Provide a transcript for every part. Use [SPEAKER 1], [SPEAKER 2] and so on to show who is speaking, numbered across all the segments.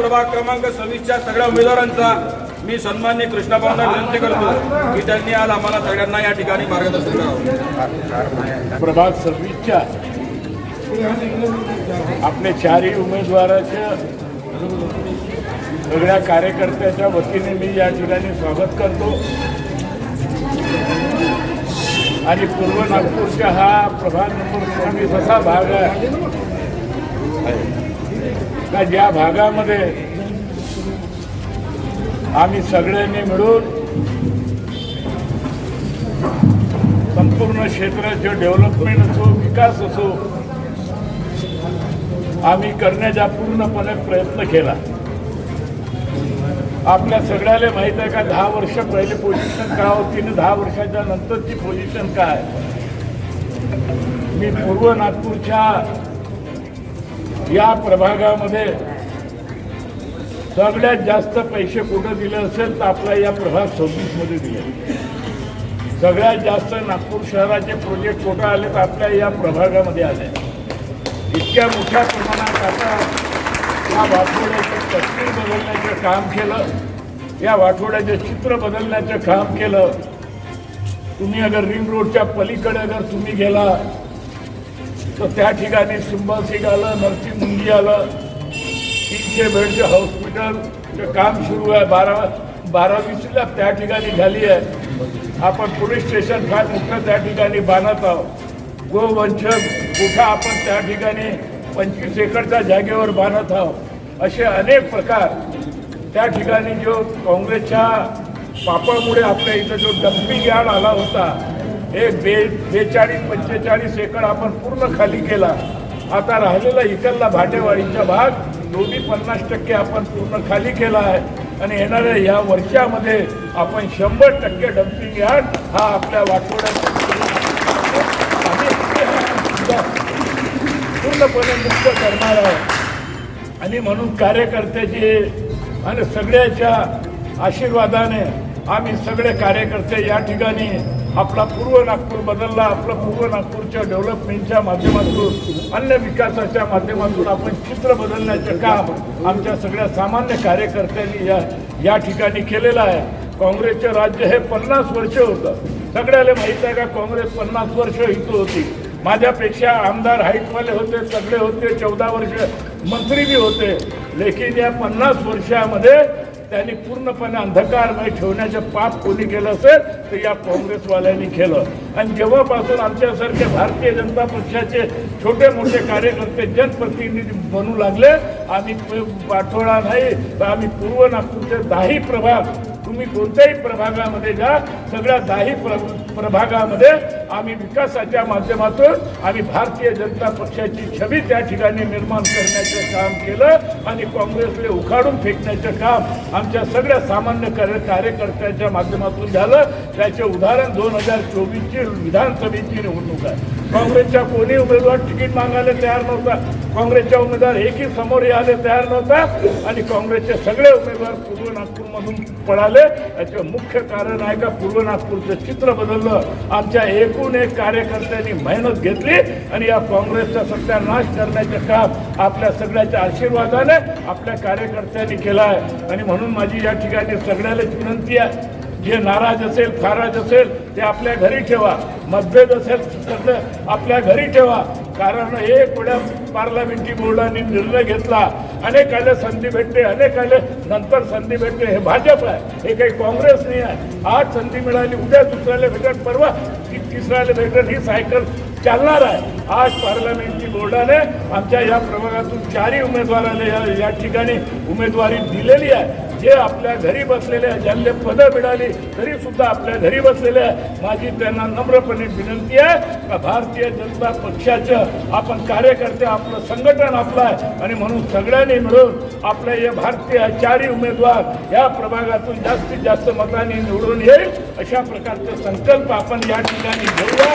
[SPEAKER 1] प्रभाग क्रमांक सव्वीसच्या सगळ्या उमेदवारांचा मी सन्मान्य कृष्णाबांना विनंती करतो की त्यांनी आज आम्हाला सगळ्यांना या ठिकाणी मार्गदर्शन करावं
[SPEAKER 2] प्रभाग सव्वीसच्या आपल्या चारही उमेदवाराच्या सगळ्या कार्यकर्त्याच्या वतीने मी या ठिकाणी स्वागत करतो. आणि पूर्व नागपूरच्या हा प्रभाग नंबर सव्वीस असा भाग आहे. का ज्या भागामध्ये आम्ही सगळ्यांनी मिळून संपूर्ण क्षेत्राचे डेव्हलपमेंट असो विकास असो आम्ही करण्याचा पूर्णपणे प्रयत्न केला. आपल्या सगळ्याला माहीत आहे का दहा वर्ष पहिले पोझिशन काय होती आणि दहा वर्षाच्या नंतरची पोझिशन काय? मी पूर्व नागपूरच्या या प्रभागामध्ये सगळ्यात जास्त पैसे कुठं दिले असेल तर आपला या प्रभाग सव्वीसमध्ये दिले. सगळ्यात जास्त नागपूर शहराचे प्रोजेक्ट कुठं आले तर आपल्या या प्रभागामध्ये आले. इतक्या मोठ्या प्रमाणात आता या वाठोड्याचं तस्वीर बदलण्याचं काम केलं. या वाठोड्याचं चित्र बदलण्याचं काम केलं. तुम्ही अगर रिंग रोडच्या पलीकडे अगर तुम्ही गेला तर त्या ठिकाणी सिंबासिक आलं नरसिंहमुंगी आलं. तीनशे बेडचं हॉस्पिटलचं काम सुरू आहे. बारा बारावीसला त्या ठिकाणी झाली आहे. आपण पोलीस स्टेशन फार मोठं त्या ठिकाणी बांधत आहोत. गोवंशक कुठं आपण त्या ठिकाणी पंचवीस एकरच्या जागेवर बांधत आहोत. असे अनेक प्रकार. त्या ठिकाणी जो काँग्रेसच्या पापामुळे आपल्या इथं जो डम्पिंग यार्ड आला होता हे बे बेचाळीस पंचेचाळीस एकर आपण पूर्ण खाली केला. आता राहिलेला इकडला भाटेवाडीचा भाग दोन्ही पन्नास टक्के आपण पूर्ण खाली केला आहे. आणि येणाऱ्या या वर्षामध्ये आपण शंभर टक्के डम्पिंग यार्ड हा आपल्या वाटोड्यात पूर्णपणे मुक्त करणार आहे. आणि म्हणून कार्यकर्त्याचे आणि सगळ्याच्या आशीर्वादाने आम्ही सगळे कार्यकर्ते या ठिकाणी आपला पूर्व नागपूर बदलला आपलं पूर्व नागपूरच्या डेव्हलपमेंटच्या माध्यमातून अन्य विकासाच्या माध्यमातून आपण चित्र बदलण्याचं काम आमच्या सगळ्या सामान्य कार्यकर्त्यांनी या या ठिकाणी केलेलं आहे. काँग्रेसचे राज्य हे पन्नास वर्ष होतं. सगळ्याला माहीत आहे का काँग्रेस पन्नास वर्ष इथं होती. माझ्यापेक्षा आमदार हाईटवाले होते सगळे होते चौदा वर्ष मंत्री बी होते. लेकिन या पन्नास वर्षामध्ये त्यांनी पूर्णपणे अंधकारमय ठेवण्याचं पाप कोणी केलं असेल तर या काँग्रेसवाल्यांनी केलं. आणि जेव्हापासून आमच्यासारखे भारतीय जनता पक्षाचे छोटे मोठे कार्यकर्ते जनप्रतिनिधी बनू लागले आम्ही पाठोळा नाही तर आम्ही पूर्व नागपूरचे दाही प्रभाग तुम्ही कोणत्याही प्रभागामध्ये जा सगळ्या दाही प्र प्रभागामध्ये आम्ही विकासाच्या माध्यमातून आम्ही भारतीय जनता पक्षाची छबी त्या ठिकाणी निर्माण करण्याचं काम केलं आणि काँग्रेसला उखाडून फेकण्याचं काम आमच्या सगळ्या सामान्य कार्य कार्यकर्त्यांच्या माध्यमातून झालं. त्याचे उदाहरण दोन हजार चोवीसची विधानसभेची निवडणूक आहे. काँग्रेसच्या कोणी उमेदवार तिकीट मागायला तयार नव्हता. काँग्रेसच्या उमेदवार एकही समोर यायला तयार नव्हता आणि काँग्रेसचे सगळे उमेदवार पूर्व नागपूरमधून पळाले. याचं मुख्य कारण आहे का? पूर्व नागपूरचं चित्र बदललं. आमच्या एकूण एक कार्यकर्त्यांनी मेहनत घेतली आणि या काँग्रेसचा सत्यानाश करण्याचे काम आपल्या सगळ्याच्या आशीर्वादाने आपल्या कार्यकर्त्यांनी केलं आहे आणि म्हणून माझी या ठिकाणी सगळ्यालाच विनंती आहे. जे नाराज असेल खाराज असेल ते आपल्या घरी ठेवा. मतभेद असेल तर आपल्या घरी ठेवा. कारण एक वेळा पार्लमेंटरी बोर्डाने निर्णय घेतला. अनेकाला संधी भेटते अनेकाले नंतर संधी भेटते. हे भाजप आहे हे काही काँग्रेस नाही आहे. आज संधी मिळाली उद्या दुसऱ्याला भेटत परवा ती तिसऱ्याला भेटत ही सायकल चालणार आहे. आज पार्लमेंटरी बोर्डाने आमच्या या प्रभागातून चारही उमेदवाराला या ठिकाणी उमेदवारी दिलेली आहे. जे आपल्या घरी बसलेले ज्यांना पदं मिळाली तरी सुद्धा आपल्या घरी बसलेल्या माझी त्यांना नम्रपणे विनंती आहे का भारतीय जनता पक्षाचं आपण कार्यकर्ते आपलं संघटन आपलं आहे. आणि म्हणून सगळ्यांनी मिळून आपल्या या भारतीय चारही उमेदवार या प्रभागातून जास्तीत जास्त मतांनी निवडून येईल अशा प्रकारचे संकल्प आपण या ठिकाणी घेऊया.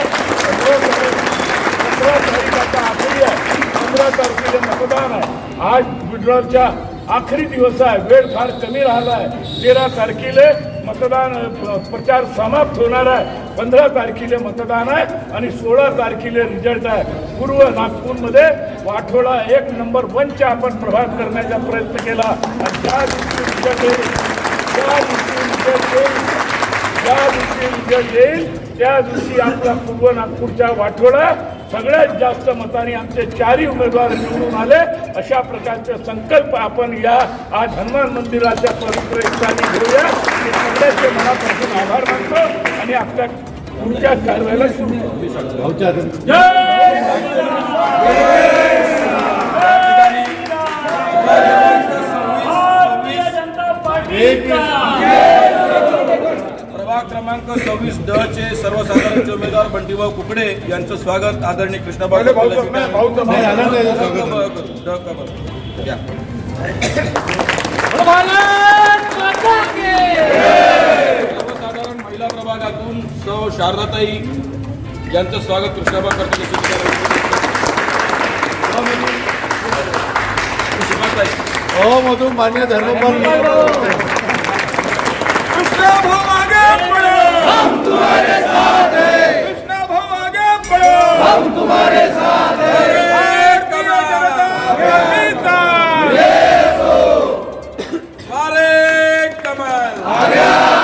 [SPEAKER 2] पंधरा तारीख आखरी आहे. पंधरा तारखेला मतदान आहे. आज विड्रॉलच्या आखरी दिवस आहे. वेळ फार कमी राहिला आहे तेरा तारखेला मतदान प्रचार समाप्त होणार आहे. पंधरा तारखेला मतदान आहे आणि सोळा तारखेला रिझल्ट आहे. पूर्व नागपूरमध्ये वाठोळा एक नंबर वनच्या आपण प्रभाग करण्याचा प्रयत्न केला. आणि ज्या दिवशी रिझल्ट येईल त्या दिवशी रिझल्ट येईल ज्या दिवशी रिझल्ट येईल त्या दिवशी आपला पूर्व नागपूरच्या वाठोडा सगळ्यात जास्त मतांनी आमचे चारही उमेदवार निवडून आले. अशा प्रकारचे संकल्प आपण या आज हनुमान मंदिराच्या पवित्र स्थानी घेऊया. मी सगळ्याचे मनापासून आभार मानतो आणि आपल्या पुढच्या कारवाईला सुरू. जय भारतीय जनता पार्टीचा
[SPEAKER 1] प्रभाग क्रमांक सव्वीस ड चे सर्वसाधारण उमेदवार बंटीभाऊ कुकडे यांचं स्वागत आदरणीय कृष्णाभाऊ
[SPEAKER 2] पहिले भाऊचं- नाही, भाऊचं-
[SPEAKER 1] नाही, आनंद आहे, स्वागत. ड का बरं. या. सर्वसाधारण महिला प्रभागातून सौ शारदाताई यांचं स्वागत कृष्णाभाऊ करतो
[SPEAKER 3] हो मान्य धर्मपाल
[SPEAKER 1] कृष्णा भाऊ आगे Glória!